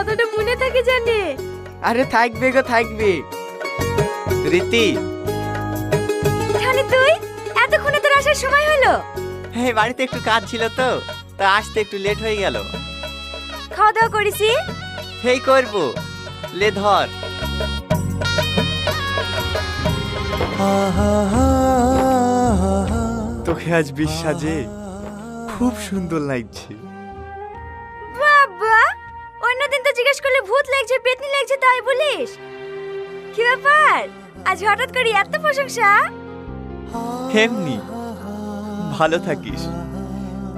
কতটা মনে থাকে জানে? আরে থাকবে গো থাকবে। রীতি। তুই? এতক্ষণে তোর আসার সময় হলো? হ্যাঁ বাড়িতে একটু কাজ ছিল তো তা আসতে একটু লেট হয়ে গেল। খাওয়া দাওয়া করেছি? হেই করব। লে ধর। তোকে আজ বিশ্বাজে খুব সুন্দর লাগছে। করলে ভূত লাগছে পেতনি লাগছে তাই বলিস? কি ব্যাপার? আজ হঠাৎ করে এত প্রশংসা? এমনি ভালো থাকিস।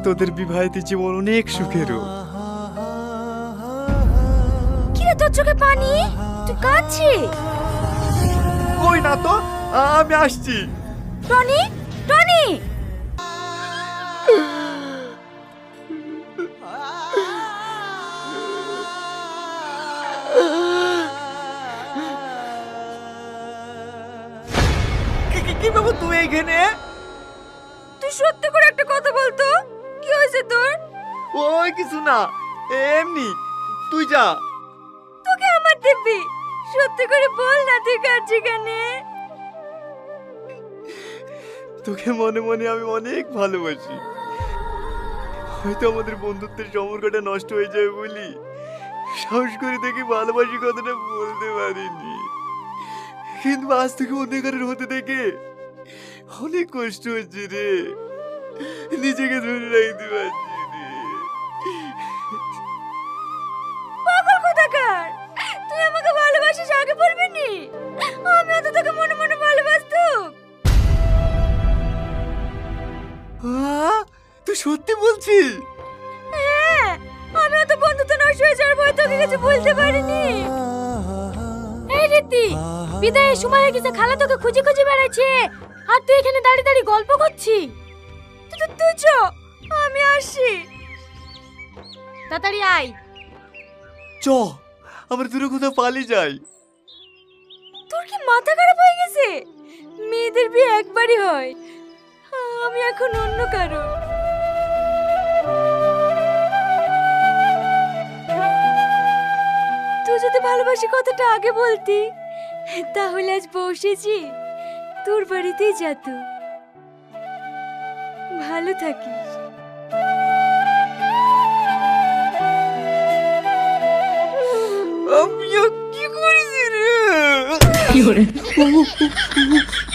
তোদের বিবাহিত জীবন অনেক সুখেরও। কি রে তোর চোখে পানি? তুই কাঁদছিস? কই না তো? আমি আসছি। Tony Tony? কি- বাবু তুই এখানে? তুই সত্যি করে একটা কথা বলতো? কি হয়েছে তোর? ওই কিছু না এমনি। তুই যা। তোকে আমার দিব্যি সত্যি করে বল না তুই কাঁদছিস কেন? তোকে মনে মনে আমি অনেক ভালোবাসি। হয়তো আমাদের বন্ধুত্বের সম্পর্কটা নষ্ট হয়ে যাবে বলি। সাহস করে দেখি ভালোবাসি কথাটা বলতে পারিনি। কিন্তু আজ থেকে অন্ধকারের হতে দেখে অনেক কষ্ট হচ্ছে রে। নিজেকে ধরে রাখতে পারছি রে পাগল কোথাকার? তুই আমাকে ভালোবাসিস আগে বলবি নি? আমি তো তোকে মনে মনে ভালোবাসতাম। তুই সত্যি বলছিস? হ্যাঁ আমি তো বন্ধুত্ব নষ্ট হয়ে যাওয়ার ভয় তোকে কিছু বলতে পারিনি। এই রীতি বিদায়ের সময় হয়ে গেছে খালা তোকে খুঁজে খুঁজে বেড়াচ্ছে। আর তুই এখানে দাঁড়িয়ে দাঁড়িয়ে গল্প করছি তুই তুই চ আমি আসি। তাড়াতাড়ি আয়। চ আমরা দূরে কোথাও পালিয়ে যাই। তোর কি মাথা খারাপ হয়ে গেছে? মেয়েদের বিয়ে একবারই হয়। আমি এখন অন্য কারও। তুই যদি ভালোবাসি কথাটা আগে বলতি তাহলে আজ বসেছি। তোর বাড়িতেই যেত। ভালো থাকিস। আমি কি করেছি রে?